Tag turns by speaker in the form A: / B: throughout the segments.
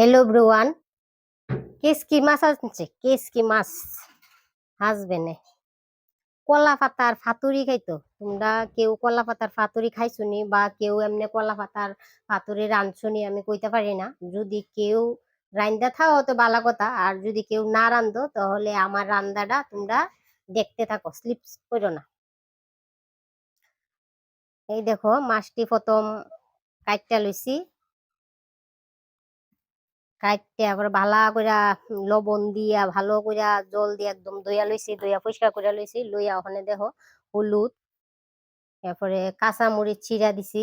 A: Hello ব্রুয়ান কেসকি মাছ আনছে কেসকি মাছ হাসবেনে কলা পাতার ফাতুরি খাইতো। তোমরা কেউ কলা পাতার ফাতুরি খাইছুনি বা কেউ এমনি কলা পাতার ফাতুরি রাঁধছুনি আমি কইতে পারি না। যদি কেউ রান্দা থাও তো বালা কথা, আর যদি কেউ না রান্ধো তাহলে আমার রান্দাটা তোমরা দেখতে থাকো স্লিপস করো না। এই দেখো, মাছটি প্রথম কাইটটা লইছি। কাইটতে আবার ভালা কইরা লবণ দিয়া, ভালো কইরা জল দিয়ে একদম দইয়া লইছি দইয়া পরিষ্কার কইরা লইছি, লইয়া ওখানে দেখো হলুদ, এরপরে কাঁচা মরিচ চিরা দিছি,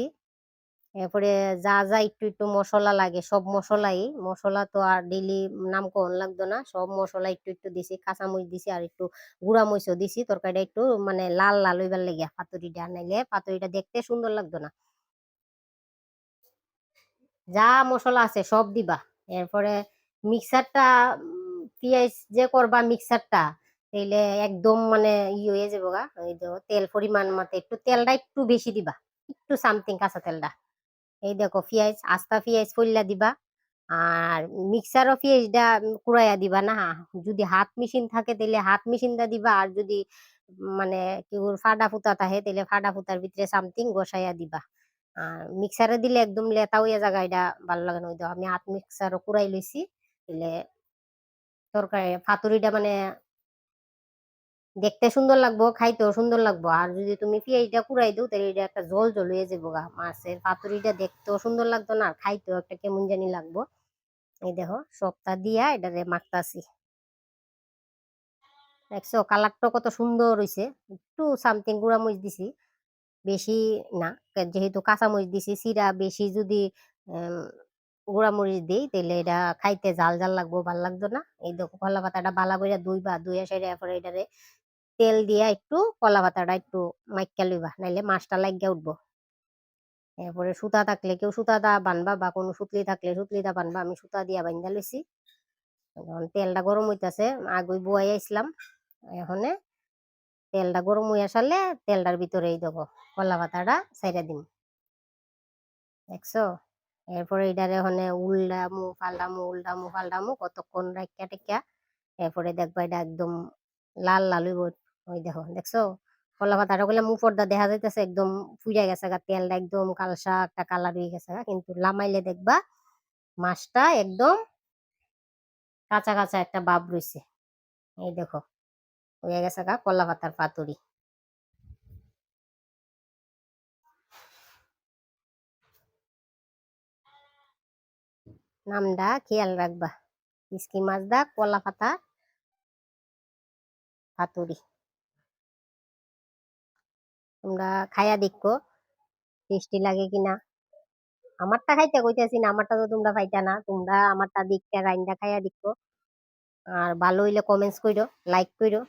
A: এরপরে যা যা একটু একটু মশলা লাগে, সব মশলাই, মশলা তো আর ডেইলি নাম কখন লাগতো না, সব মশলা একটু একটু দিছি কাঁচা মরিচ দিছি আর একটু গুঁড়া মরিচও দিছি, তরকারিটা একটু মানে লাল লাল হইবার লেগে পাতুরিটা, নাইলে পাতুরিটা দেখতে সুন্দর লাগতো না। যা মশলা আছে সব দিবা। এরপরে মিক্সারটা পিঁয়াজ যে করবা মিক্সারটা, তাইলে একদম মানে ই হয়ে যাব গা, এই দেখো তেল পরিমাণ মতো, একটু তেলটা একটু বেশি দিবা, একটু সামথিং কাঁচা তেলটা। এই দেখো পেঁয়াজ, আস্তা পেঁয়াজ ফইলা দিবা, আর মিক্সারও পেঁয়াজটা কুড়াইয়া দিবা না, যদি হাত মেশিন থাকে তাহলে হাত মেশিনটা দিবা, আর যদি মানে কেউ ফাডা ফুতা থাকে তাহলে ফাডা ফুতার ভিতরে সামথিং গোসাইয়া দিবা। আর মিক্সারে দিলে একদম লেতা হইয়া জায়গা, এটা ভালো লাগে না আমি হাত মিক্সারও কুড়াই লইছি তাহলে তরকারি, ফাতুরিটা মানে দেখতে সুন্দর লাগবো, খাইতেও সুন্দর লাগবো, আর যদি তুমি পেঁয়াজটা কুড়াই দিও, তাহলে এটা একটা জল জল হয়ে যাব গা, মাছের পাতুরিটা দেখতেও সুন্দর লাগতো না খাইতেও একটা কেমন জানি লাগবো। এই দেখো, সবটা দিয়া এটারে মাখতাছি। দেখছ কালারটা কত সুন্দর হইছে, একটু সামথিং গুঁড়া মরিচ দিছি। বেশি না। যেহেতু কাঁচামরিচ দিছি সিরা বেশি যদি গুঁড়া মরিচ দিই তাহলে এটা খাইতে জাল জাল লাগবো, ভালো লাগতো না। এই দেখো কলা পাতাটা বালা করে দুইবা দুইয়া সাইডে এরপরে এটারে তেল দিয়া একটু কলা পাতাটা একটু মাইকা লইবা, নাইলে মাছটা লাগিয়া উঠবো। এরপরে সুতা থাকলে কেউ সুতা দা বানবা বা কোনো সুতলি থাকলে সুতলি দা বানবা, আমি সুতা দিয়া বান্ধা লইছি। এখন তেলটা গরম হইতাছে, আগুই বুয়াই আইসলাম, এখানে তেলটা গরম হয়ে আসালে তেলটার ভিতরে এই দেখো কলা পাতাটা সাইডা দিম। দেখছ? এরপরে এটারে ওখানে উল্টামু পাল্টামু উল্টামু পাল্টামু কতক্ষণ রাখিয়া টেকিয়া এরপরে দেখবা এটা একদম লাল লাল হইব। ওই দেখো, দেখছ? কলা পাতাটা গুলা মুখ পর্দা দেখা যাইতেছে একদম ফুইরা গেছে গা, তেলটা একদম কালসা একটা কালার হয়ে গেছে গা। কিন্তু লামাইলে দেখবা মাছটা একদম কাঁচা কাঁচা একটা বাপ রয়েছে এই দেখো। হয়ে গেছে গা, কলা পাতার পাতুরি। নামটা খেয়াল রাখবা, ইসকি মাছ দা, কলা পাতা, পাতুরি। তোমরা খাইয়া দেখো, টেস্টি লাগে কিনা। আমারটা খাইতে কইতেছি না, আমারটা তো তোমরা পাইতা না, তোমরা আমারটা দেখতে, রাইন্দা খাইয়া দেখো। আর ভালো হইলে কমেন্টস করো লাইক করো